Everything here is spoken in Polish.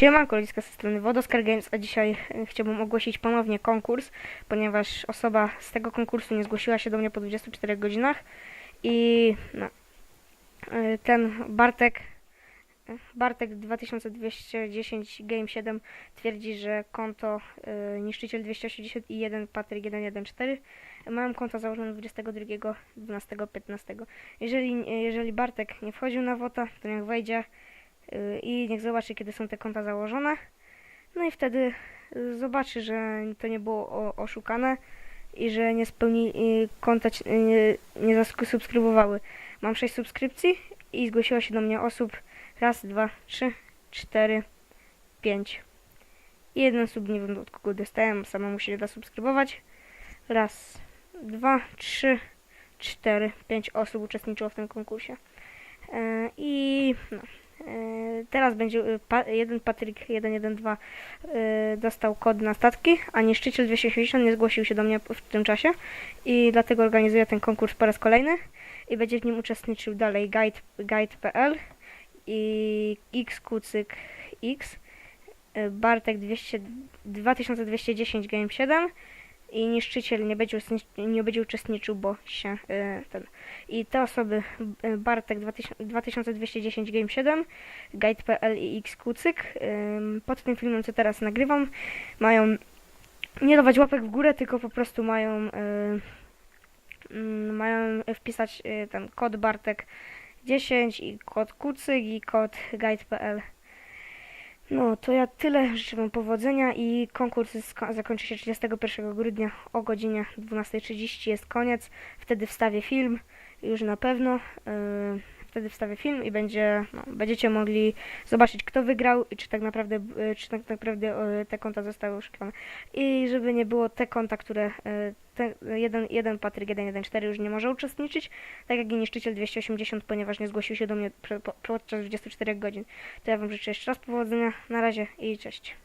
Siemanko, Liska ze strony Wodoscar Games, a dzisiaj e, chciałbym ogłosić ponownie konkurs, ponieważ osoba z tego konkursu nie zgłosiła się do mnie po 24 godzinach i no, e, ten Bartek, e, Bartek 2210 Game 7 twierdzi, że konto e, niszczyciel 281 Patryk 114 Mam konto założone 22 12 15. Jeżeli, jeżeli Bartek nie wchodził na WOTA, to niech wejdzie y, i niech zobaczy, kiedy są te konta założone. No i wtedy y, zobaczy, że to nie było oszukane i że nie spełni y, konta y, nie, nie zasubskrybowały. Mam 6 subskrypcji i zgłosiło się do mnie osób raz, dwa, trzy, cztery, pięć. I jeden sub nie wiem od kogo dostałem, samemu się da subskrybować. Raz, dwa, trzy, cztery, pięć osób uczestniczyło w tym konkursie. E, I no, Teraz będzie e, jeden Patryk 112 e, dostał kod na statki, a niszczyciel 260 nie zgłosił się do mnie w tym czasie i dlatego organizuję ten konkurs po raz kolejny i będzie w nim uczestniczył dalej guide, guide.pl i xkucyk x e, Bartek 200, 2210 Game 7 i niszczyciel nie będzie, nie będzie uczestniczył, bo się e, ten i te osoby e, Bartek 2000 2210 Game 7, Guide.pl i Xkucyk ym, pod tym filmem, co teraz nagrywam, mają nie dawać łapek w górę, tylko po prostu mają y, mm, mają wpisać y, ten kod Bartek 10 i kod Kucyk i kod Guide.pl. No, to ja tyle. Życzę Wam powodzenia i konkurs zakończy się 31 grudnia o godzinie 12.30. Jest koniec. Wtedy wstawię film już na pewno. Yy, wtedy wstawię film i będzie, no, będziecie mogli zobaczyć, kto wygrał i czy tak naprawdę, yy, czy tak naprawdę yy, te konta zostały oszukiwane. I żeby nie było te konta, które yy, te, jeden, jeden Patryk 114 już nie może uczestniczyć, tak jak i niszczyciel 280, ponieważ nie zgłosił się do mnie podczas 24 godzin. To ja Wam życzę jeszcze raz powodzenia. Na razie i cześć.